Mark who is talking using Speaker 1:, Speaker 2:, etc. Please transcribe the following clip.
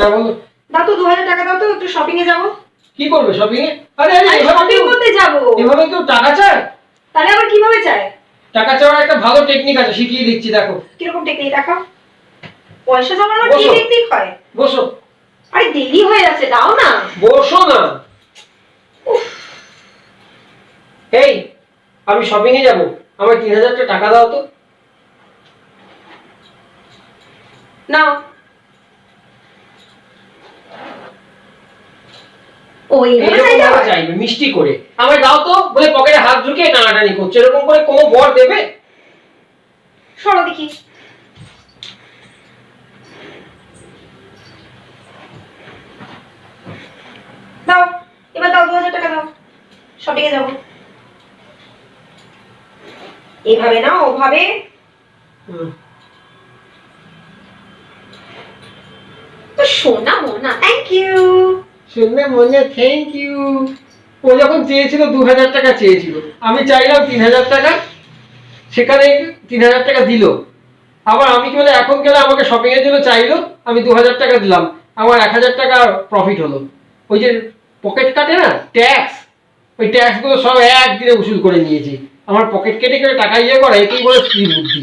Speaker 1: হ্যাঁ বলো।
Speaker 2: দাও তো দু হাজার টাকা দাও তো একটু শপিং এ যাব।
Speaker 1: কি করবে শপিং এ? আরে আরে
Speaker 2: শপিং করতে যাব।
Speaker 1: এভাবে কেউ টাকা চায়?
Speaker 2: তাহলে আবার কীভাবে চায়?
Speaker 1: টাকা চাওয়ার একটা ভালো টেকনিক আছে শিখিয়ে দিচ্ছি দেখো।
Speaker 2: কীরকম টেকনিক দেখাও পয়সা জমানোর কি টেকনিক হয়?
Speaker 1: বসো।
Speaker 2: আরে দেরি হয়ে যাচ্ছে দাও না।
Speaker 1: বসো না। এই আমি শপিং এ যাব। আমার তিন হাজার টাকা দাও তো।
Speaker 2: নাও।
Speaker 1: চাইবে মিষ্টি করে। আমার দাও তো বলে পকেটে হাত ঢুকিয়ে টানাটানি করছে এরকম করে কোনো বর দেবে?
Speaker 2: সরো দেখি। দাও এবার দাও দু হাজার টাকা দাও। শপিং এ যাব। এভাবে না ওভাবে। তো সোনা মোনা থ্যাংক ইউ
Speaker 1: শুনলে মনে থ্যাংক ইউ ও যখন চেয়েছিল দু হাজার টাকা চেয়েছিল। আমি চাইলাম তিন হাজার টাকা। সেখানে তিন হাজার টাকা দিল। আবার আমি কি বলে এখন গেলে আমাকে শপিং এর জন্য চাইলো? আমি দু হাজার টাকা দিলাম। আমার এক হাজার টাকা প্রফিট হলো। ওই যে পকেট কাটে না ট্যাক্স ওই ট্যাক্সগুলো সব একদিনে উসুল করে নিয়েছি। আমার পকেট কেটে কেটে টাকা ইয়ে করা এটাই বলে স্ত্রী বুদ্ধি।